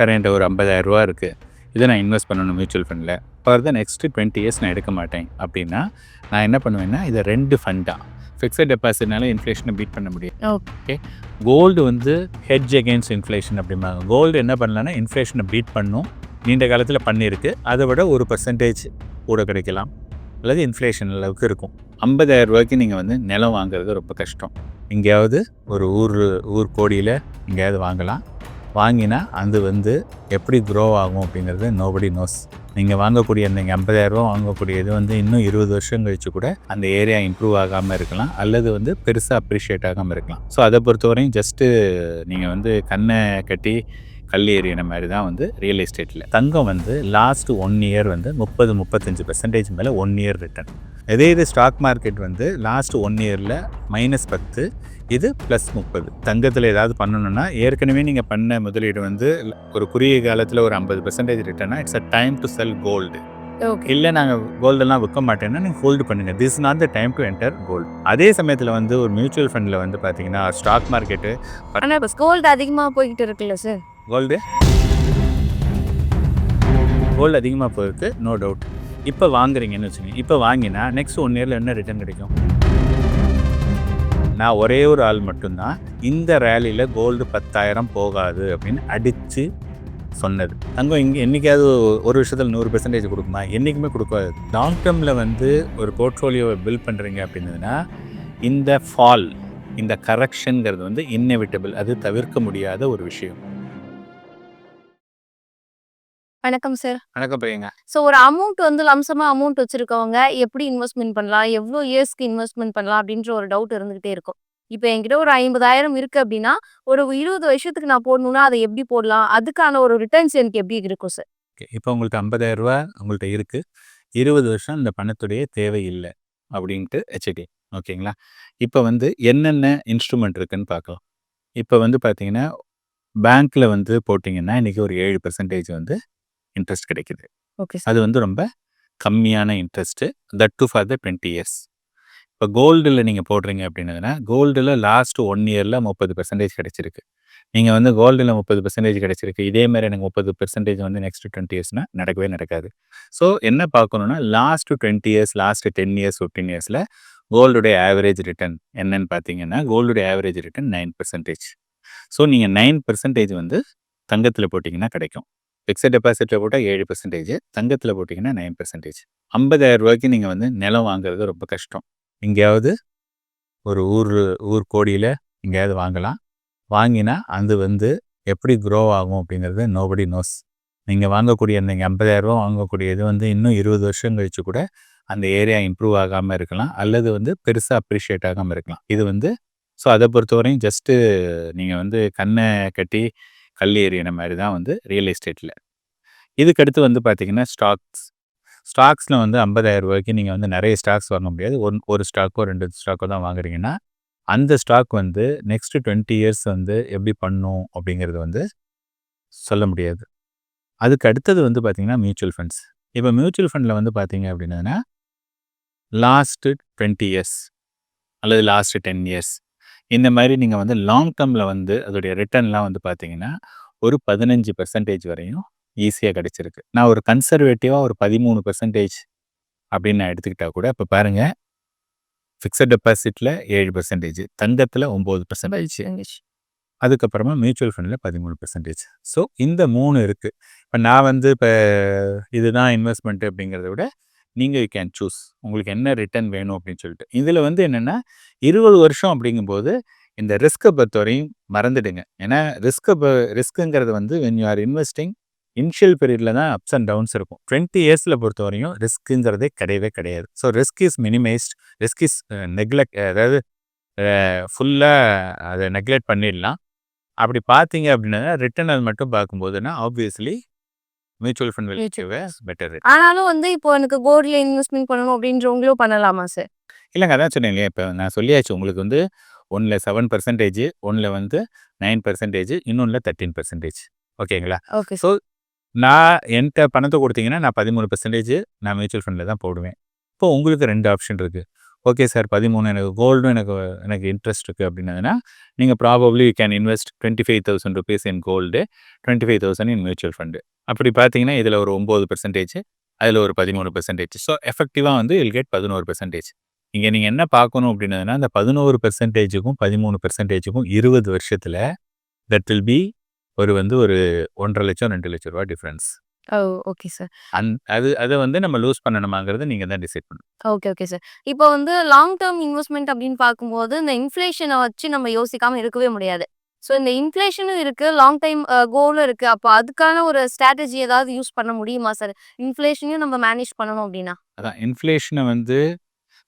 Sir என்கிட்ட ஒரு 50,000 ரூபா இருக்குது இதை நான் இன்வெஸ்ட் பண்ணணும் மியூச்சுவல் ஃபண்டில் for the next twenty years நான் எடுக்க மாட்டேன். அப்படின்னா நான் என்ன பண்ணுவேன்னா இதை ரெண்டு ஃபண்டாக ஃபிக்ஸட் டெபாசிட்னால இன்ஃப்ளேஷனை பீட் பண்ண முடியும். ஓகே கோல்டு வந்து ஹெட்ஜ் அகேன்ஸ்ட் இன்ஃப்ளேஷன் அப்படிம்பாங்க. கோல்டு என்ன பண்ணலான்னா இன்ஃப்ளேஷனை பீட் பண்ணும். நீண்ட காலத்தில் பண்ணியிருக்கு. அதை விட ஒரு பர்சன்டேஜ் கூட கிடைக்கலாம். அல்லது இன்ஃப்ளேஷன் அளவுக்கு இருக்கும். 50000 ரூபாய்க்கு நீங்கள் வந்து நிலம் வாங்குறது ரொம்ப கஷ்டம். எங்கேயாவது ஒரு ஊர் ஊர் கோடியில் எங்கேயாவது வாங்கலாம். வாங்கினா அது வந்து எப்படி க்ரோ ஆகும் அப்படிங்கிறது நோபடி நோஸ் நீங்கள் வாங்கக்கூடிய அந்த 50000 ரூபா வந்து இன்னும் இருபது வருஷம் கழிச்சு கூட அந்த ஏரியா இம்ப்ரூவ் ஆகாமல் இருக்கலாம். அல்லது வந்து பெருசாக அப்ரிஷியேட் ஆகாமல் இருக்கலாம். ஸோ அதை பொறுத்தவரையும் ஜஸ்ட்டு நீங்கள் வந்து கண்ணை கட்டி கல் எறிகிற மாதிரி தான் வந்து ரியல் எஸ்டேட்டில் தங்கம் வந்து லாஸ்ட் ஒன் இயர் வந்து முப்பது முப்பத்தஞ்சு பெர்சன்டேஜ் மேலே ஒன் இயர் ரிட்டர்ன் இதே இது ஸ்டாக் மார்க்கெட் வந்து லாஸ்ட் ஒன் இயரில் மைனஸ் பத்து இது ப்ளஸ் முப்பது. தங்கத்தில் ஏதாவது பண்ணணும்னா ஏற்கனவே நீங்கள் பண்ண முதலீடு வந்து ஒரு குறுகிய காலத்தில் ஒரு ஐம்பது percentage ரிட்டர்னா it's a time to sell gold okay இல்லை நாங்கள் கோல்டெல்லாம் விற்க மாட்டேன்னா நீங்கள் ஹோல்டு பண்ணுங்கள் this not the time to enter gold அதே சமயத்தில் வந்து ஒரு மியூச்சுவல் ஃபண்டில் வந்து பார்த்தீங்கன்னா ஸ்டாக் மார்க்கெட்டு ஆனா இப்போ கோல்டு அதிகமா போய்கிட்டு இருக்குல்ல சார் கோல்டு கோல்டு அதிகமாக போயிருக்கு நோ டவுட் இப்போ வாங்குறீங்கன்னு வச்சுக்கோங்க. இப்போ வாங்கினா நெக்ஸ்ட் ஒன் இயரில் என்ன ரிட்டர்ன் கிடைக்கும்? நான் ஒரே ஒரு ஆள் மட்டும்தான் இந்த ரேலியில் கோல்டு பத்தாயிரம் போகாது அப்படின்னு அடித்து சொன்னது. தங்கம் இங்கே என்றைக்காவது ஒரு விஷயத்தில் நூறு பெர்சன்டேஜ் கொடுக்குமா? என்றைக்குமே கொடுக்காது. லாங் டேர்மில் வந்து ஒரு போர்ட்ஃபோலியோவை பில்ட் பண்ணுறீங்க அப்படின்னதுன்னா இந்த ஃபால் இந்த கரெக்ஷனுங்கிறது வந்து இன்னெவிட்டபிள் அது தவிர்க்க முடியாத ஒரு விஷயம். வணக்கம் சார் வணக்கம் பையங்க ஸோ ஒரு அமௌண்ட் வந்து லம்சமா அமௌண்ட் வச்சிருக்கவங்க எப்படி இன்வெஸ்ட்மெண்ட் பண்ணலாம்? எவ்வளோ இயர்ஸ்க்கு இன்வெஸ்ட்மெண்ட் பண்ணலாம்? அப்படின்ற ஒரு டவுட் இருந்துகிட்டே இருக்கும். இப்போ என்கிட்ட ஒரு ஐம்பதாயிரம் இருக்கு அப்படின்னா ஒரு இருபது வருஷத்துக்கு நான் போடணும்னா அதை எப்படி போடலாம்? அதுக்கான ஒரு ரிட்டர்ன்ஸ் எனக்கு எப்படி இருக்கும் சார் இப்போ உங்களுக்கு 50000 ரூபா உங்கள்கிட்ட இருக்குது இருபது வருஷம் இந்த பணத்துடைய தேவை இல்லை அப்படின்ட்டு ஹெச்டி ஓகேங்களா? இப்போ வந்து என்னென்ன இன்ஸ்ட்ருமெண்ட் இருக்குன்னு பார்க்கலாம். இப்போ வந்து பார்த்தீங்கன்னா பேங்க்கில் வந்து போட்டிங்கன்னா இன்றைக்கி ஒரு ஏழு பெர்சன்டேஜ் வந்து இன்ட்ரெஸ்ட் கிடைக்குது. ஓகே அது வந்து ரொம்ப கம்மியான interest that to for the twenty years இப்போ கோல்டில் நீங்கள் போடுறீங்க அப்படின்னதுன்னா கோல்டில் லாஸ்ட் ஒன் இயரில் முப்பது பெர்சன்டேஜ் கிடைச்சிருக்கு. நீங்கள் வந்து கோல்டில் முப்பது பெர்சன்டேஜ் கிடைச்சிருக்கு. இதே மாதிரி எனக்கு முப்பது பெர்சன்டேஜ் வந்து நெக்ஸ்ட் டுவெண்ட்டி இயர்ஸ்னால் நடக்கவே நடக்காது. ஸோ என்ன பார்க்கணுன்னா last twenty years last ten years fifteen இயர்ஸில் கோல்டுடைய ஆவரேஜ் ரிட்டர்ன் என்னன்னு பார்த்தீங்கன்னா கோல்டுடைய average return nine percentage so நீங்கள் நைன் பெர்சன்டேஜ் வந்து தங்கத்தில் போட்டிங்கன்னா கிடைக்கும். ஃபிக்ஸட் டெபாசிட்டில் போட்டால் ஏழு பெர்சன்டேஜ் தங்கத்தில் போட்டிங்கன்னா நைன் பெர்சன்டேஜ் ஐம்பதாயிரம் ரூபாய்க்கு நீங்கள் வந்து நிலம் வாங்குறது ரொம்ப கஷ்டம். எங்கேயாவது ஒரு ஊர் ஊர் கோடியில் எங்கேயாவது வாங்கலாம். வாங்கினா அது வந்து எப்படி க்ரோ ஆகும் அப்படிங்கிறது நோபடி நோஸ் நீங்கள் வாங்கக்கூடிய அந்த 50000 வாங்கக்கூடியது வந்து இன்னும் இருபது வருஷம் கழிச்சு கூட அந்த ஏரியா இம்ப்ரூவ் ஆகாமல் இருக்கலாம். அல்லது வந்து பெருசாக அப்ரிஷியேட் ஆகாமல் இருக்கலாம். இது வந்து ஸோ அதை பொறுத்தவரையும் ஜஸ்ட்டு நீங்கள் வந்து கண்ணை கட்டி கல் எறிகிற மாதிரி தான் வந்து ரியல் எஸ்டேட்டில் இதுக்கடுத்து வந்து பார்த்தீங்கன்னா ஸ்டாக்ஸ் ஸ்டாக்ஸில் வந்து 50000 ரூபாய்க்கு நீங்கள் வந்து நிறைய ஸ்டாக்ஸ் வாங்க முடியாது. ஒன் ஒரு ஸ்டாக்கோ ரெண்டு ஸ்டாக்கோ தான் வாங்குறீங்கன்னா அந்த ஸ்டாக் வந்து நெக்ஸ்ட்டு டுவெண்ட்டி இயர்ஸ் வந்து எப்படி பண்ணும் அப்படிங்கிறது வந்து சொல்ல முடியாது. அதுக்கு அடுத்தது வந்து பார்த்திங்கன்னா மியூச்சுவல் ஃபண்ட்ஸ் இப்போ மியூச்சுவல் ஃபண்டில் வந்து பார்த்தீங்க அப்படின்னா லாஸ்ட்டு டுவெண்ட்டி இயர்ஸ் அல்லது லாஸ்ட்டு டென் இயர்ஸ் இந்த மாதிரி நீங்கள் வந்து லாங் டேர்மில் வந்து அதோடைய ரிட்டர்ன்லாம் வந்து பார்த்தீங்கன்னா ஒரு பதினஞ்சு பெர்சன்டேஜ் வரையும் ஈஸியாக கிடைச்சிருக்கு. நான் ஒரு கன்சர்வேட்டிவாக ஒரு பதிமூணு பெர்சன்டேஜ் அப்படின்னு நான் எடுத்துக்கிட்டா கூட இப்போ பாருங்கள் ஃபிக்ஸட் டெபாசிட்டில் ஏழு பெர்சன்டேஜ் தங்கத்தில் ஒம்பது பெர்சன்டேஜ் அதுக்கப்புறமா மியூச்சுவல் ஃபண்டில் பதிமூணு பெர்சன்டேஜ் ஸோ இந்த மூணு இருக்குது இப்போ நான் வந்து இப்போ இதுதான் இன்வெஸ்ட்மெண்ட் அப்படிங்கிறத விட நீங்கள் யூ கேன் சூஸ் உங்களுக்கு என்ன ரிட்டர்ன் வேணும் அப்படின்னு சொல்லிட்டு. இதில் வந்து என்னென்னா இருபது வருஷம் அப்படிங்கும்போது இந்த ரிஸ்க்கை பொறுத்தவரையும் மறந்துடுங்க. ஏன்னா ரிஸ்க்கை ரிஸ்க்குங்கிறது வந்து when you are investing initial பீரியடில் தான் அப்ஸ் அண்ட் டவுன்ஸ் இருக்கும். டுவெண்ட்டி இயர்ஸில் பொறுத்த வரையும் ரிஸ்க்குங்கிறதே கிடையவே கிடையாது. So risk is minimised risk is neglect அதாவது ஃபுல்லாக அதை நெக்லெக்ட் பண்ணிடலாம். அப்படி பார்த்தீங்க அப்படின்னா ரிட்டர்னல் மட்டும் பார்க்கும்போதுன்னா ஆப்வியஸ்லி மியூச்சுவல் ஃபண்ட் பெட்டர் ஆனாலும் வந்து இப்போ எனக்கு கோல்ட்ல இன்வெஸ்ட்மெண்ட் பண்ணணும் அப்படின்றவங்களும் பண்ணலாமா சார்? இல்லைங்க அதான் சொன்னேன் இல்லையா? இப்போ நான் சொல்லியாச்சு உங்களுக்கு வந்து ஒன்றில் செவன் பர்சன்டேஜ் ஒன்றில் வந்து நைன் பர்சன்டேஜ் இன்னொன்றில் தேர்ட்டீன் பர்சன்டேஜ் ஓகேங்களா? ஓகே ஸோ நான் என்கிட்ட பணத்தை கொடுத்தீங்கன்னா நான் பதிமூணு பர்சன்டேஜ் நான் மியூச்சுவல் ஃபண்டில் தான் போடுவேன். இப்போ உங்களுக்கு ரெண்டு ஆப்ஷன் இருக்குது ஓகே சார் 13 எனக்கு கோல்டும் எனக்கு எனக்கு இன்ட்ரெஸ்ட் இருக்கு அப்படின்னதுன்னா, நீங்க probably you can invest ₹25,000 in gold, 25,000 in mutual fund. அப்படி பார்த்தீங்கன்னா, இதுல ஒரு 9% அதுல ஒரு 13%. ஸோ எஃபெக்டிவா வந்து வில் கெட் 11%. இங்க நீங்க என்ன பார்க்கணும் அப்படின்னதுன்னா, அந்த 11%க்கும் 13%க்கும் 20 வருஷத்துல தட் வில் பி ஒரு வந்து ஒரு 1,50,000 ₹2,00,000 டிஃபரன்ஸ். ஓ! Okay sir. அந் அது அத வந்து நம்ம லூஸ் பண்ணணுமாங்கிறத நீங்க தான் டிசைட் பண்ணணும். Okay, okay sir. இப்போ வந்து லாங் டெர்ம் இன்வெஸ்ட்மென்ட் அப்படின்னு பார்க்கும்போது, இந்த இன்ஃப்ளேஷன வச்சு நம்ம யோசிக்காம இருக்கவே முடியாது. ஸோ இந்த இன்ஃப்ளேஷனும் இருக்கு, லாங் டைம் கோலும் இருக்கு. அப்ப அதுக்கான ஒரு ஸ்ட்ராட்டஜி ஏதாவது யூஸ் பண்ண முடியுமா சார்? இன்ஃப்ளேஷனையும் நம்ம மேனேஜ் பண்ணணும் அப்படின்னா? அதான் இன்ஃப்ளேஷன வந்து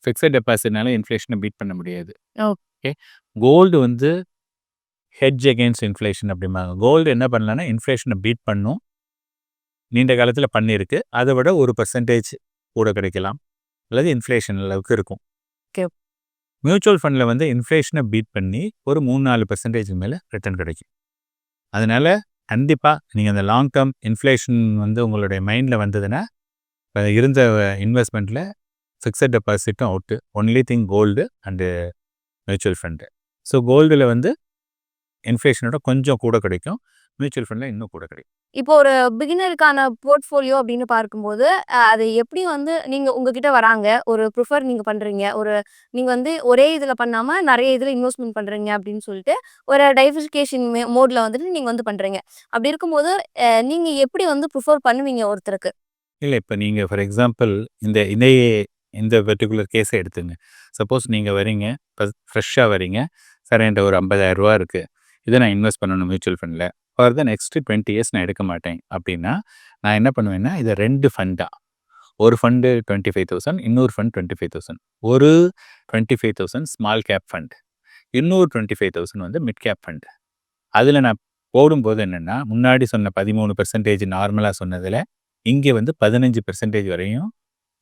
ஃபிக்ஸட் டெபாசிட்னால இன்ஃப்ளேஷன பீட் பண்ண முடியாது. ஓகே. கோல்டு வந்து ஹெட்ஜ் அகெயின்ஸ்ட் இன்ஃப்ளேஷன் அப்படிம்பாங்க. கோல்டு என்ன பண்ணலாம்னா, இன்ஃப்ளேஷன பீட் பண்ணும். நீண்ட காலத்துல பண்ணியிருக்கு. அத விட 1% கூட கிடைக்கலாம். அல்லது இன்ஃப்ளேஷன் அளவுக்கு இருக்கும். மியூச்சுவல் ஃபண்டில் வந்து இன்ஃப்ளேஷனை பீட் பண்ணி ஒரு மூணு நாலு பெர்சன்டேஜ் மேலே ரிட்டர்ன் கிடைக்கும். அதனால் கண்டிப்பாக நீங்கள் அந்த லாங் டெர்ம் இன்ஃப்ளேஷன் வந்து உங்களுடைய மைண்டில் வந்ததுன்னா, இப்போ இருந்த இன்வெஸ்ட்மெண்ட்டில் fixed டெபாசிட்டும் out. Only thing gold and mutual fund so கோல்டில் வந்து இன்ஃப்ளேஷனோட கொஞ்சம் கூட கிடைக்கும். மியூச்சுவல் ஃபண்ட்ல இன்னும் கூட கிடைக்கும். இப்போ ஒரு பிகினருக்கான போர்ட்ஃபோலியோ அப்படின்னு பார்க்கும்போது, அது எப்படி வந்து நீங்க உங்ககிட்ட வராங்க. ஒரு ப்ரிஃபர் நீங்க பண்றீங்க. ஒரு நீங்க வந்து ஒரே இதுல பண்ணாம நெறைய இதுல இன்வெஸ்ட்மென்ட் பண்றீங்க அப்படின்னு சொல்லிட்டு, ஒரு டைவர்சிஃபிகேஷன் மோட்ல வந்துட்டு நீங்க வந்து பண்றீங்க. அப்படி இருக்கும்போது, அ நீங்க எப்படி வந்து ப்ரிஃபர் பண்ணுவீங்க ஒருத்தருக்கு? இல்ல இப்ப நீங்க ஃபார் எக்ஸாம்பிள் இந்த இதையே இந்த பர்ட்டிகுலர் கேஸ எடுத்துங்க. சப்போஸ் நீங்க வரீங்க, ஃப ஃப்ரெஷ்ஷா வரீங்க. சார் என்ட்ட ஒரு ₹50,000 இருக்கு. இத நான் இன்வெஸ்ட் பண்ணணும் mutual ஃபண்ட்ல. For the next twenty years நான் எடுக்க மாட்டேன். அப்படின்னா நான் என்ன பண்ணுவேன்னா இதை ரெண்டு ஃபண்டாக ஒரு ஃபண்டு டுவெண்ட்டி ஃபைவ் தௌசண்ட் இன்னொரு ஃபண்ட் டுவெண்ட்டி ஃபைவ் தௌசண்ட். ஒரு twenty five thousand small cap fund. இன்னொரு டுவெண்ட்டி ஃபைவ் தௌசண்ட் வந்து மிட் கேப் ஃபண்ட். அதில் நான் போடும்போது என்னென்னா முன்னாடி சொன்ன பதிமூணு பெர்சன்டேஜ் நார்மலாக சொன்னதில் இங்கே வந்து பதினஞ்சு பெர்சன்டேஜ் வரையும்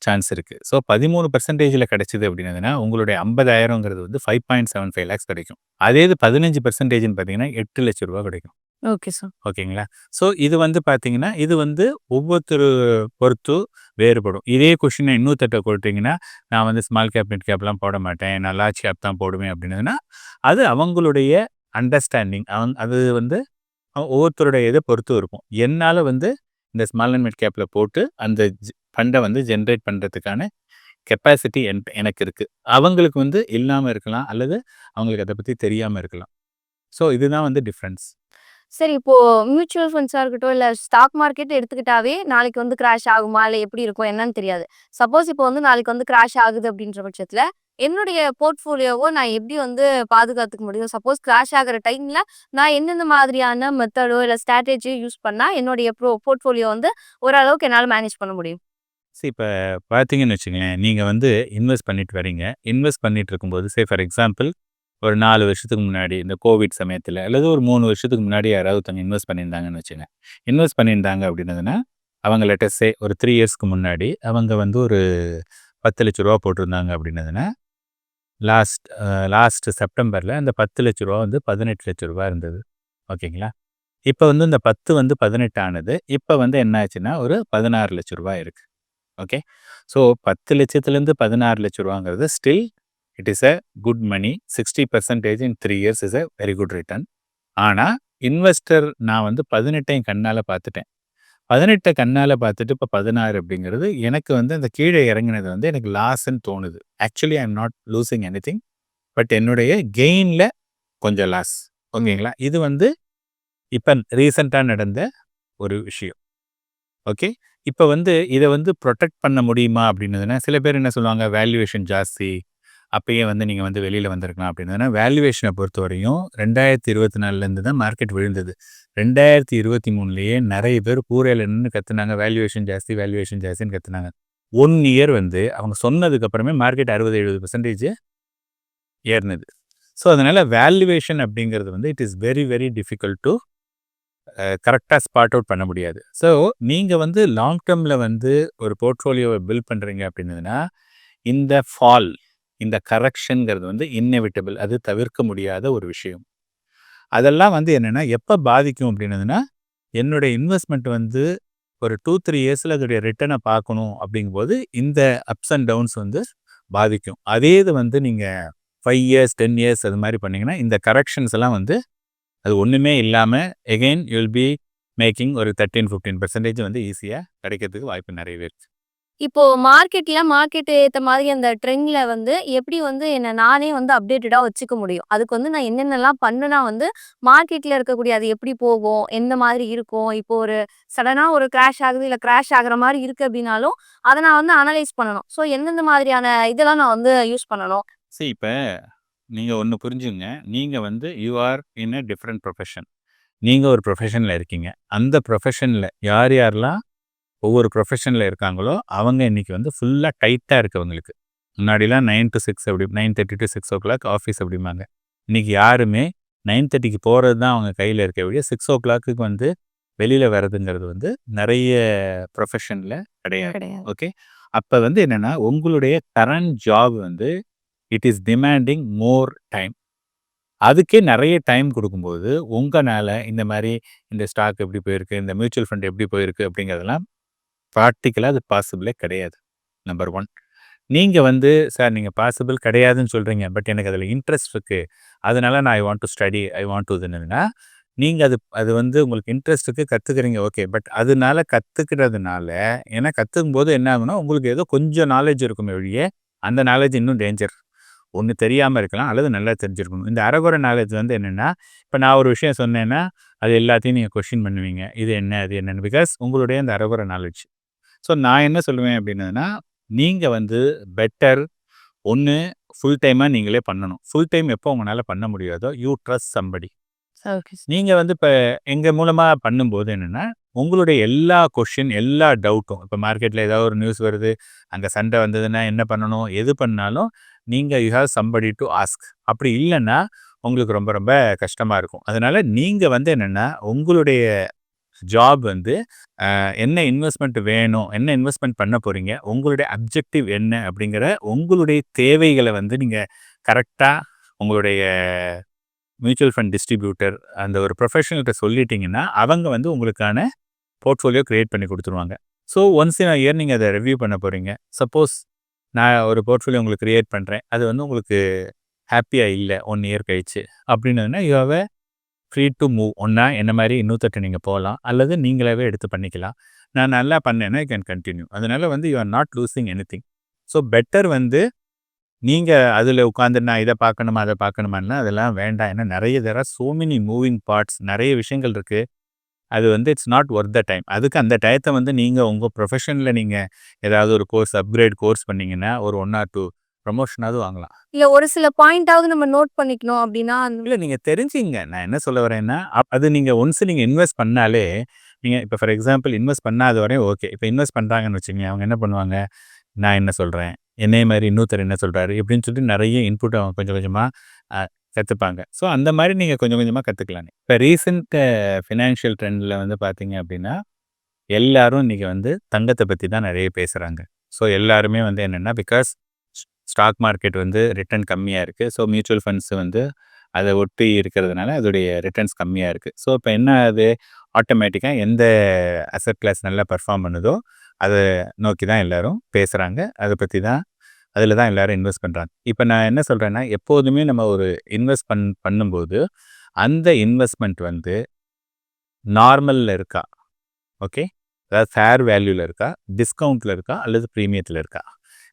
சான்ஸ் இருக்குது ஸோ பதிமூணு பர்சன்டேஜில் கிடைச்சிது அப்படின்னதுன்னா உங்களுடைய ஐம்பதாயிரங்கிறது வந்து five point seven five lakhs கிடைக்கும். அதே இது பதினஞ்சு பர்சன்டேஜ்னு பார்த்தீங்கன்னா எட்டு லட்ச ரூபா கிடைக்கும். Okay sir. ஓகேங்களா? ஸோ இது வந்து பார்த்தீங்கன்னா, இது வந்து ஒவ்வொருத்தர் பொறுத்து வேறுபடும். இதே கொஷினை இன்னொருத்தர்ட்ட கொடுத்தீங்கன்னா நான் வந்து ஸ்மால் கேப், மிட் கேப்லாம் போட மாட்டேன். நான் லார்ஜ் கேப் தான் போடுவேன் அப்படின்னதுன்னா, அது அவங்களுடைய அண்டர்ஸ்டாண்டிங். அவன் அது வந்து ஒவ்வொருத்தருடைய இதை பொறுத்து இருக்கும். என்னால் வந்து இந்த ஸ்மால் அண்ட் மிட் கேப்பில் போட்டு அந்த ஃபண்டை வந்து ஜென்ரேட் பண்ணுறதுக்கான கெப்பாசிட்டி என் எனக்கு இருக்குது அவங்களுக்கு வந்து இல்லாமல் இருக்கலாம். அல்லது அவங்களுக்கு அதை பற்றி தெரியாமல் இருக்கலாம். ஸோ இதுதான் வந்து டிஃப்ரென்ஸ் சரி இப்போ மியூச்சுவல் ஃபண்ட்ஸா இருக்கட்டும், இல்ல ஸ்டாக் மார்க்கெட் எடுத்துக்கிட்டாவே, நாளைக்கு வந்து கிராஷ் ஆகுமா? இல்ல எப்படி இருக்கும்? என்னன்னு தெரியாது. சப்போஸ் இப்போ வந்து நாளைக்கு வந்து கிராஷ் ஆகுது அப்படின்ற பட்சத்துல, என்னுடைய போர்ட்ஃபோலியோவோ நான் எப்படி வந்து பாதுகாத்துக்க முடியும்? சப்போஸ் கிராஷ் ஆகிற டைம்ல நான் என்னென்ன மாதிரியான மெத்தடோ, இல்ல ஸ்ட்ராட்டஜியோ யூஸ் பண்ணா என்னுடைய ப்ரோ போர்ட்ஃபோலியோ வந்து ஓரளவுக்கு என்னால் மேனேஜ் பண்ண முடியும்? சரி இப்போ பார்த்தீங்கன்னு வச்சுக்கங்களேன், நீங்கள் வந்து இன்வெஸ்ட் பண்ணிட்டு வரீங்க. இன்வெஸ்ட் பண்ணிட்டு இருக்கும்போது, சே ஃபார் எக்ஸாம்பிள் ஒரு நாலு வருஷத்துக்கு முன்னாடி இந்த கோவிட் சமயத்தில் அல்லது ஒரு மூணு வருஷத்துக்கு முன்னாடி யாராவது ஒருத்தவங்க இன்வெஸ்ட் பண்ணியிருந்தாங்கன்னு வச்சுங்க இன்வெஸ்ட் பண்ணியிருந்தாங்க அப்படின்னதுன்னா, அவங்க லெட்டஸ்டே ஒரு த்ரீ இயர்ஸ்க்கு முன்னாடி அவங்க வந்து ஒரு ₹10,00,000 போட்டிருந்தாங்க அப்படின்னதுன்னா, லாஸ்ட் லாஸ்ட் செப்டம்பரில் அந்த ₹10,00,000 வந்து ₹18,00,000 இருந்தது. ஓகேங்களா? இப்போ வந்து இந்த 10 வந்து 18 ஆனது. இப்போ வந்து என்ன ஆச்சுன்னா, ஒரு ₹16,00,000 இருக்கு. ஓகே. ஸோ 10,00,000லேருந்து ₹16,00,000ங்கிறது still it is a good money sixty percentage in three years is a very good return. ஆனால் இன்வெஸ்டர் நான் வந்து பதினெட்டையும் கண்ணால் பார்த்துட்டேன். பதினெட்டை கண்ணால் பார்த்துட்டு இப்போ பதினாறு அப்படிங்கிறது எனக்கு வந்து அந்த கீழே இறங்கினது வந்து எனக்கு லாஸ்ன்னு தோணுது. Actually I am not losing anything. But என்னுடைய கெயினில் கொஞ்சம் லாஸ். ஓகேங்களா? இது வந்து இப்போ ரீசண்டாக நடந்த ஒரு விஷயம். ஓகே. இப்போ வந்து இதை வந்து ப்ரொடெக்ட் பண்ண முடியுமா அப்படின்னதுன்னா, சில பேர் என்ன சொல்லுவாங்க, வேல்யூவேஷன் ஜாஸ்தி. அப்பயே வந்து நீங்கள் வந்து வெளியில் வந்திருக்கலாம் அப்படின்னா வேல்யூவேஷனை பொறுத்த வரையும் ரெண்டாயிரத்தி இருபத்தி நாலுலேருந்து தான் மார்க்கெட் விழுந்தது. ரெண்டாயிரத்தி இருபத்தி மூணுலேயே நிறைய பேர் கூரையில் நின்று கத்துனாங்க. வேல்யூவேஷன் ஜாஸ்தி, வேல்யூவேஷன் ஜாஸ்தின்னு கற்றுனாங்க ஒன் இயர் வந்து அவங்க சொன்னதுக்கப்புறமே மார்க்கெட் அறுபது எழுபது பர்சன்டேஜ் ஏறினது ஸோ அதனால் வேல்யூவேஷன் அப்படிங்கிறது வந்து it is very very difficult to கரெக்டாக ஸ்பாட் அவுட் பண்ண முடியாது. ஸோ நீங்கள் வந்து லாங் டேர்மில் வந்து ஒரு போர்ட்ஃபோலியோவை பில்ட் பண்ணுறீங்க அப்படின்னதுன்னா, இந்த ஃபால், இந்த கரெக்ஷனுங்கிறது வந்து இன்னெவிட்டபிள். அது தவிர்க்க முடியாத ஒரு விஷயம். அதெல்லாம் வந்து என்னென்னா எப்போ பாதிக்கும் அப்படின்னதுன்னா, என்னுடைய இன்வெஸ்ட்மெண்ட் வந்து ஒரு டூ த்ரீ இயர்ஸில் அதோடைய ரிட்டனை பார்க்கணும் அப்படிங்கும்போது, இந்த அப்ஸ் அண்ட் டவுன்ஸ் வந்து பாதிக்கும். அதே இது வந்து நீங்கள் ஃபைவ் இயர்ஸ், 10 இயர்ஸ் அது மாதிரி பண்ணிங்கன்னா இந்த கரெக்ஷன்ஸ் எல்லாம் வந்து அது ஒன்றுமே இல்லாமல் again you will be making ஒரு 13, 15% வந்து ஈஸியாக கிடைக்கிறதுக்கு வாய்ப்பு நிறையவே இருக்குது இப்போ மார்க்கெட்ல மார்க்கெட் ஏத்த மாதிரி அந்த ட்ரெண்ட்ல வந்து எப்படி வந்து என்ன நானே வந்து அப்டேட்டடா வச்சுக்க முடியும்? அதுக்கு வந்து நான் என்னென்னலாம் பண்ணுனா வந்து மார்க்கெட்ல இருக்கக்கூடிய அது எப்படி போகும்? எந்த மாதிரி இருக்கும்? இப்போ ஒரு சடனா ஒரு கிராஷ் ஆகுது, இல்ல கிராஷ் ஆகுற மாதிரி இருக்கு அப்படின்னாலும், அதை நான் வந்து அனலைஸ் பண்ணணும். ஸோ எந்தெந்த மாதிரியான இதெல்லாம் நான் வந்து யூஸ் பண்ணணும்? சரி இப்ப நீங்க ஒண்ணு புரிஞ்சுக்கங்க. நீங்க வந்து you are in a different profession. நீங்க ஒரு ப்ரொஃபஷன்ல இருக்கீங்க. அந்த ப்ரொஃபஷன்ல யார் யாரெல்லாம் ஒவ்வொரு ப்ரொஃபஷன்ல இருக்காங்களோ, அவங்க இன்னைக்கு வந்து ஃபுல்லா டைட்டா இருக்கு அவங்களுக்கு. முன்னாடிலாம் 9 டூ 6 அப்படி 9:30 டூ 6:00 ஆஃபீஸ் அப்படிம்பாங்க. இன்னைக்கு யாருமே 9:30க்கு போறது தான் அவங்க கையில இருக்கே ஒழிய 6:00க்கு வந்து வெளியில வர்றதுங்கிறது வந்து நெறைய ப்ரொஃபஷன்ல கிடையாது. கிடையாது. ஓகே. அப்ப வந்து என்னன்னா, உங்களுடைய கரண்ட் ஜாப் வந்து it is demanding more time. அதுக்கே நெறைய டைம் குடுக்கும்போது, உங்கனால இந்த மாரி இந்த ஸ்டாக் எப்படி போயிருக்கு? இந்த மியூச்சுவல் ஃபண்ட் எப்படி போயிருக்கு? அப்படிங்கிறதெல்லாம் ப்ராக்டிக்கலாக அது பாசிபிளே கிடையாது. நம்பர் ஒன் நீங்கள் வந்து சார் நீங்கள் பாசிபிள் கிடையாதுன்னு சொல்கிறீங்க பட் எனக்கு அதில் இன்ட்ரெஸ்ட் இருக்குது அதனால் நான் I want to study, I want to இதுன்னா, நீங்கள் அது அது வந்து உங்களுக்கு இன்ட்ரெஸ்ட்டுக்கு கற்றுக்குறீங்க ஓகே. பட் அதனால கற்றுக்கிறதுனால ஏன்னா கத்துக்கும்போது என்ன ஆகுனா உங்களுக்கு ஏதோ கொஞ்சம் நாலேஜ் இருக்குமே ஒழிய, அந்த நாலேஜ் இன்னும் டேஞ்சர். ஒன்று தெரியாமல் இருக்கலாம், அல்லது நல்லா தெரிஞ்சிருக்கணும். இந்த அறகுறை நாலேஜ் வந்து என்னென்னா இப்போ நான் ஒரு விஷயம் சொன்னேன்னா, அது எல்லாத்தையும் நீங்கள் கொஷின் பண்ணுவீங்க. இது என்ன? அது என்னென்னு பிகாஸ் உங்களுடைய அந்த அறகுறை நாலேஜ் ஸோ நான் என்ன சொல்லுவேன் அப்படின்னதுன்னா, நீங்க வந்து பெட்டர் ஒண்ணு ஃபுல் டைமா நீங்களே பண்ணணும். ஃபுல் டைம் எப்போ உங்கனால பண்ண முடியாதோ, யூ ட்ரஸ்ட் சம்படி. ஓகே. நீங்க வந்து இப்ப எங்க மூலமா பண்ணும்போது என்னன்னா, உங்களுடைய எல்லா கொஸ்டின், எல்லா டவுட்டும் இப்ப மார்க்கெட்ல ஏதாவது ஒரு நியூஸ் வருது, அங்க சண்டை வந்ததுன்னா என்ன பண்ணணும்? எது பண்ணாலும் நீங்க you have somebody to ask. அப்படி இல்லன்னா, உங்களுக்கு ரொம்ப ரொம்ப கஷ்டமா இருக்கும். அதனால நீங்க வந்து என்னன்னா, உங்களுடைய ஜாப் வந்து என்ன இன்வெஸ்ட்மெண்ட் வேணும்? என்ன இன்வெஸ்ட்மெண்ட் பண்ண போறீங்க? உங்களுடைய அப்ஜெக்டிவ் என்ன? அப்படிங்கிற உங்களுடைய தேவைகளை வந்து நீங்கள் கரெக்டாக உங்களுடைய மியூச்சுவல் ஃபண்ட் டிஸ்ட்ரிபியூட்டர் அந்த ஒரு ப்ரொஃபஷனல்கிட்ட சொல்லிட்டீங்கன்னா, அவங்க வந்து உங்களுக்கான போர்ட்ஃபோலியோ க்ரியேட் பண்ணி கொடுத்துருவாங்க so once in a year நீங்கள் அதை ரிவ்யூ பண்ண போகிறீங்க சப்போஸ் நான் ஒரு போர்ட்ஃபோலியோ உங்களுக்கு க்ரியேட் பண்ணுறேன் அது வந்து உங்களுக்கு ஹாப்பியாக இல்லை ஒன் இயர் கழிச்சு அப்படின்னதுன்னா, you have free to move. ஒன்றா என்ன மாதிரி இன்னொருத்தட்டு நீங்கள் போகலாம் அல்லது நீங்களாவே எடுத்து பண்ணிக்கலாம். நான் நல்லா பண்ணேன்னா, யூ கேன் கண்டினியூ அதனால் வந்து you are not losing anything. So better வந்து நீங்கள் அதில் உட்காந்து நான் இதை பார்க்கணுமா, அதை பார்க்கணுமான்னா அதெல்லாம் வேண்டாம். ஏன்னா நிறைய தர சோ மெனி மூவிங் பார்ட்ஸ் நிறைய விஷயங்கள் இருக்குது அது வந்து it's not worth the time. அதுக்கு அந்த டயத்தை வந்து நீங்கள் உங்கள் ப்ரொஃபஷனில் நீங்கள் ஏதாவது ஒரு கோர்ஸ் அப்கிரேட் கோர்ஸ் பண்ணிங்கன்னா ஒரு ஒன் ஆர் டூ ப்ரமோஷனாவது வாங்கலாம். இல்ல ஒரு சில பாயிண்டாவது நம்ம நோட் பண்ணிக்கணும் அப்படின்னா, இல்ல நீங்க தெரிஞ்சுக்கங்க. நான் என்ன சொல்ல வரேன்னா, அது நீங்க ஒன்ஸ் நீங்க இன்வெஸ்ட் பண்ணாலே, நீங்க இப்ப ஃபார் எக்ஸாம்பிள் இன்வெஸ்ட் பண்ணாத வரையும் ஓகே. இப்ப இன்வெஸ்ட் பண்றாங்கன்னு வச்சுக்கங்க, அவங்க என்ன பண்ணுவாங்க? நான் என்ன சொல்றேன்? என்னைய மாரி இன்னொருத்தர் என்ன சொல்றாரு? இப்படின்னு சொல்லிட்டு நெறைய இன்புட் அவங்க கொஞ்சம் கொஞ்சமா அ கத்துப்பாங்க. ஸோ அந்த மாரி நீங்க கொஞ்சம் கொஞ்சமா கத்துக்கலாம். இப்ப ரீசென்ட் ஃபினான்ஷியல் ட்ரெண்ட்ல வந்து பார்த்தீங்க அப்படின்னா, எல்லாரும் இன்னைக்கு வந்து தங்கத்த பத்தி தான் நெறைய பேசுறாங்க. ஸோ எல்லாருமே வந்து என்னன்னா, பிகாஸ் ஸ்டாக் மார்க்கெட் வந்து ரிட்டர்ன் கம்மியாக இருக்குது ஸோ மியூச்சுவல் ஃபண்ட்ஸ் வந்து அதை ஒட்டி இருக்கிறதுனால அதோடைய ரிட்டர்ன்ஸ் கம்மியாக இருக்குது ஸோ இப்போ என்ன அது ஆட்டோமேட்டிக்காக எந்த அசெட் கிளாஸ் நல்லா பர்ஃபார்ம் பண்ணுதோ, அதை நோக்கி தான் எல்லோரும் பேசுகிறாங்க அதை பற்றி தான் அதில் தான் எல்லோரும் இன்வெஸ்ட் பண்ணுறாங்க இப்போ நான் என்ன சொல்கிறேன்னா எப்போதுமே நம்ம ஒரு இன்வெஸ்ட் பண் பண்ணும்போது, அந்த இன்வெஸ்ட்மெண்ட் வந்து நார்மலில் இருக்கா? ஓகே. அதாவது ஃபேர் வேல்யூவில் இருக்கா? டிஸ்கவுண்ட்டில் இருக்கா? அல்லது ப்ரீமியத்தில் இருக்கா?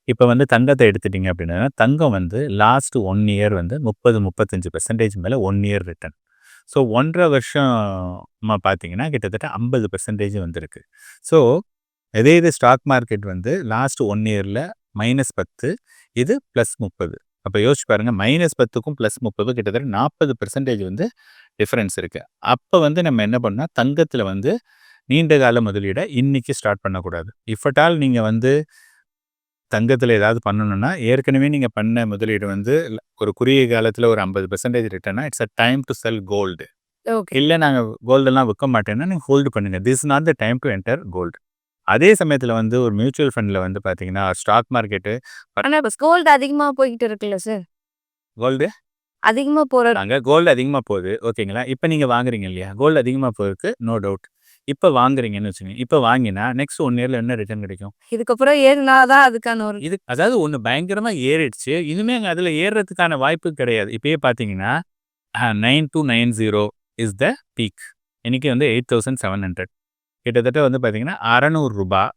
இப்போ வந்து தங்கத்தை எடுத்துட்டீங்க அப்படின்னா, தங்கம் வந்து லாஸ்ட் ஒன் இயர் வந்து முப்பது முப்பத்தஞ்சு பெர்சன்டேஜ் மேலே ஒன் இயர் ரிட்டர்ன். ஸோ 1 1/2 வருஷமா பார்த்தீங்கன்னா, கிட்டத்தட்ட 50% வந்திருக்கு. ஸோ இதே இது ஸ்டாக் மார்க்கெட் வந்து லாஸ்ட் ஒன் இயரில் மைனஸ் பத்து இது ப்ளஸ் முப்பது அப்போ யோசிச்சு பாருங்க. -10க்கும் +30 கிட்டத்தட்ட 40% வந்து டிஃப்ரென்ஸ் இருக்குது அப்போ வந்து நம்ம என்ன பண்ணால் தங்கத்தில் வந்து நீண்ட கால முதலீடை இன்றைக்கி ஸ்டார்ட் பண்ணக்கூடாது. இஃப் அட் ஆல் நீங்கள் வந்து தங்கத்துல ஏதாவது பண்ணணும்னா, ஏற்கனவே நீங்க பண்ண முதலீடு வந்து ஒரு குறுகிய காலத்துல ஒரு 50% ரிட்டர்ன்னா, it's a time to sell gold. Okay. இல்ல நாங்க கோல்டெல்லாம் விக்க மாட்டேன்னா, நீங்க ஹோல்டு பண்ணுங்க. This not the time to enter gold. அதே சமயத்துல வந்து ஒரு மியூச்சுவல் ஃபண்ட்ல வந்து பார்த்தீங்கன்னா, ஸ்டாக் மார்க்கெட்டு ஆனா இப்ப கோல்டு அதிகமா போய்க்கிட்டு இருக்குல்ல சார்? கோல்டு அதிகமா போற அங்க கோல்டு அதிகமா போகுது. ஓகேங்களா? இப்ப நீங்க வாங்குறீங்க இல்லையா? கோல்டு அதிகமா போறதுக்கு நோ டவுட். இப்போ வாங்குறீங்கன்னு வச்சுக்கோங்க. இப்போ வாங்கினா நெக்ஸ்ட் ஒன் இயர்ல என்ன ரிட்டர்ன் கிடைக்கும்? இதுக்கப்புறம் ஏறினாதான் அதுக்கான ஒரு இது அதாவது ஒன்று பயங்கரமா ஏறிடுச்சு. இனிமே அங்க அதுல ஏறுறதுக்கான வாய்ப்பு கிடையாது. இப்பயே பார்த்தீங்கன்னா nine two nine zero is the peak இன்னைக்கு வந்து எயிட் தௌசண்ட் செவன் ஹண்ட்ரட் கிட்டத்தட்ட வந்து பார்த்தீங்கன்னா அறநூறு ரூபாய்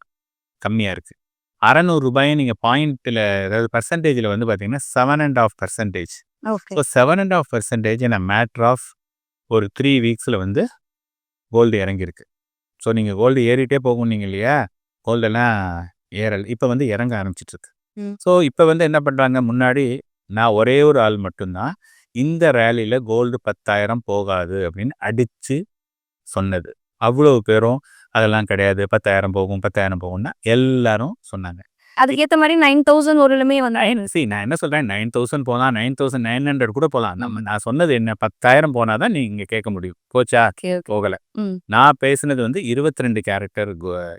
கம்மியாக இருக்குது அறநூறு ரூபாயை நீங்கள் பாயிண்ட்டில் அதாவது பர்சன்டேஜில் வந்து பார்த்தீங்கன்னா seven and half percentage so seven and half percentage இந்த மேட்ரு ஆஃப் ஒரு த்ரீ வீக்ஸில் வந்து கோல்டு இறங்கியிருக்கு. ஸோ நீங்கள் கோல்டு ஏறிட்டே போகும்னீங்க இல்லையா? கோல்டெல்லாம் ஏறல் இப்போ வந்து இறங்க ஆரம்பிச்சிட்ருக்கு. ஸோ இப்போ வந்து என்ன பண்ணுறாங்க முன்னாடி நான் ஒரே ஒரு ஆள் மட்டும்தான் இந்த ரேலியில் கோல்டு பத்தாயிரம் போகாது அப்படின்னு அடித்து சொன்னது. அவ்வளோ பேரும் அதெல்லாம் கிடையாது. பத்தாயிரம் போகும் பத்தாயிரம் போகும்னா எல்லாரும் சொன்னாங்க. அதுக்கேத்த மாதிரி நைன் தௌசண்ட் ஒருலுமே வந்து நைன் சி நான் என்ன சொல்கிறேன் நைன் தௌசண்ட் போகலாம் நைன் தௌசண்ட் நைன் ஹண்ட்ரட் கூட போகலாம் நம்ம நான் சொன்னது என்ன? பத்தாயிரம் போனால் தான் நீங்கள் கேட்க முடியும். போச்சா? போகலை. நான் பேசுனது வந்து இருபத்தி ரெண்டு கேரக்டர்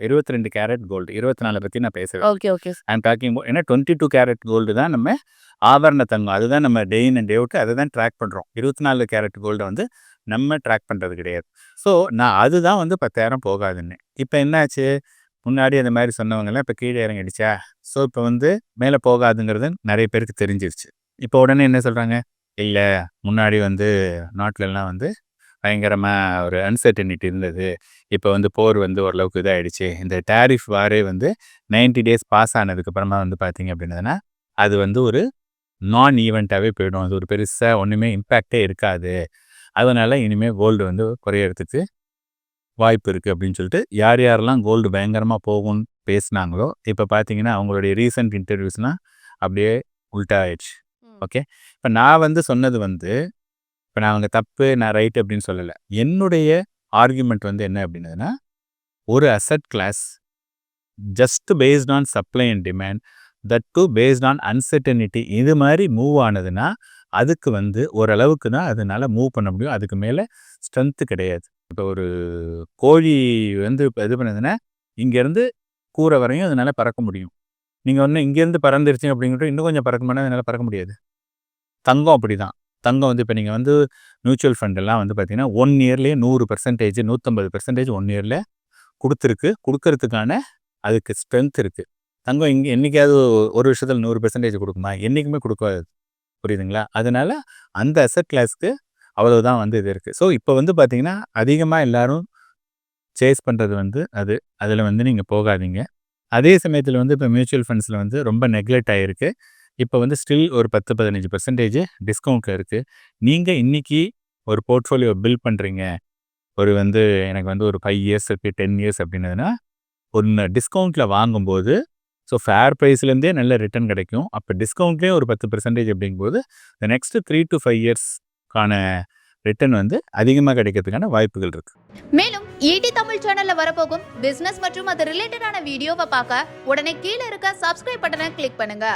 இருபத்தி ரெண்டு கேரட் கோல்டு இருபத்தி நாலு பற்றி நான் பேசுவேன். Okay okay. ஐம் டாக்கிங் ஏன்னா டுவெண்ட்டி டூ கேரட் கோல்டு தான் நம்ம ஆபரண தங்கம். அதுதான் நம்ம டே இன் அண்ட் டே அவுட் அதை தான் ட்ராக் பண்ணுறோம் இருபத்தி நாலு கேரட் கோல்டை வந்து நம்ம ட்ராக் பண்ணுறது கிடையாது. ஸோ நான் அதுதான் வந்து பத்தாயிரம் போகாதுன்னு. இப்போ என்னாச்சு? முன்னாடி அந்த மாதிரி சொன்னவங்கலாம் இப்போ கீழே இறங்கிடுச்சா? ஸோ இப்போ வந்து மேலே போகாதுங்கிறது நிறைய பேருக்கு தெரிஞ்சிருச்சு. இப்போ உடனே என்ன சொல்கிறாங்க இல்லை முன்னாடி வந்து நாட்டிலலாம் வந்து பயங்கரமாக ஒரு அன்சர்டனிட்டி இருந்தது. இப்போ வந்து போர் வந்து ஓரளவுக்கு இதாகிடுச்சு இந்த டேரிஃப் வாரே வந்து 90 டேஸ் பாஸ் ஆனதுக்கப்புறமா வந்து பார்த்தீங்க அப்படின்னதுன்னா அது வந்து ஒரு நான் ஈவெண்ட்டாகவே போயிடும். அது ஒரு பெருசாக ஒன்றுமே இம்பேக்டே இருக்காது. அதனால் இனிமேல் கோல்டு வந்து குறையறதுக்கு வாய்ப்பு இருக்குது அப்படின்னு சொல்லிட்டு யார் யாரெல்லாம் கோல்டு பயங்கரமாக போகும்னு பேசுனாங்களோ இப்போ பார்த்தீங்கன்னா அவங்களுடைய ரீசன்ட் இன்டர்வியூஸ்லாம் அப்படியே உல்ட்டா ஆயிடுச்சு. ஓகே இப்போ நான் வந்து சொன்னது வந்து இப்போ நான் அவங்க தப்பு நான் ரைட் அப்படின்னு சொல்லலை. என்னுடைய ஆர்குமெண்ட் வந்து என்ன அப்படின்னதுன்னா ஒரு asset class just based on supply and demand that too based on uncertainty இது மாதிரி மூவ் ஆனதுன்னா அதுக்கு வந்து ஓரளவுக்கு தான் அதனால மூவ் பண்ண முடியும். அதுக்கு மேலே ஸ்ட்ரென்த்து கிடையாது. இப்போ ஒரு கோழி வந்து இப்போ இது பண்ணுதுன்னா இங்கேருந்து கூரை வரையும் அதனால் பறக்க முடியும். நீங்கள் ஒன்று இங்கேருந்து பறந்துருச்சு அப்படிங்கிறது இன்னும் கொஞ்சம் பறக்க முடியாது அதனால பறக்க முடியாது. தங்கம் அப்படி தான் தங்கம் வந்து இப்போ நீங்கள் வந்து மியூச்சுவல் ஃபண்டெல்லாம் வந்து பார்த்தீங்கன்னா ஒன் இயர்லேயே நூறு பர்சன்டேஜ் நூற்றம்பது பர்சன்டேஜ் ஒன் இயரில் கொடுத்துருக்கு. கொடுக்கறதுக்கான அதுக்கு ஸ்ட்ரென்த் இருக்குது தங்கம் இங்கே என்றைக்காவது ஒரு விஷயத்தில் நூறு பர்சன்டேஜ் கொடுக்குமா? என்றைக்குமே கொடுக்காது. புரியுதுங்களா? அதனால அந்த அசட் கிளாஸ்க்கு அவ்வளவுதான் வந்து இது இருக்குது ஸோ இப்போ வந்து பார்த்தீங்கன்னா அதிகமாக எல்லோரும் சேஸ் பண்ணுறது வந்து அது. அதில் வந்து நீங்கள் போகாதீங்க. அதே சமயத்தில் வந்து இப்போ மியூச்சுவல் ஃபண்ட்ஸில் வந்து ரொம்ப நெக்லெக்ட் ஆகிருக்கு இப்போ வந்து ஸ்டில் ஒரு பத்து பதினஞ்சு பர்சன்டேஜ் டிஸ்கவுண்ட்டில் இருக்குது நீங்கள் இன்றைக்கி ஒரு போர்ட்ஃபோலியோ பில்ட் பண்ணுறீங்க ஒரு வந்து எனக்கு வந்து ஒரு ஃபைவ் இயர்ஸ் இருக்குது டென் இயர்ஸ் அப்படின்னதுன்னா ஒன்று டிஸ்கவுண்ட்டில் வாங்கும்போது ஸோ ஃபேர் ப்ரைஸ்லேருந்தே நல்ல ரிட்டர்ன் கிடைக்கும். அப்போ டிஸ்கவுண்ட்லேயே ஒரு பத்து பர்சன்டேஜ் அப்படிங்கும்போது இந்த next three to five years இயர்ஸ்க்கான return வந்து அதிகமாக கிடைக்கிறதுக்கான வாய்ப்புகள் இருக்குது மேலும் ஈடி தமிழ் சேனல்ல வரப்போகும் பிசினஸ் மற்றும் அது ரிலேட்டடான வீடியோவை பார்க்க உடனே கீழே இருக்க சப்ஸ்கிரைப் பட்டனை கிளிக் பண்ணுங்க.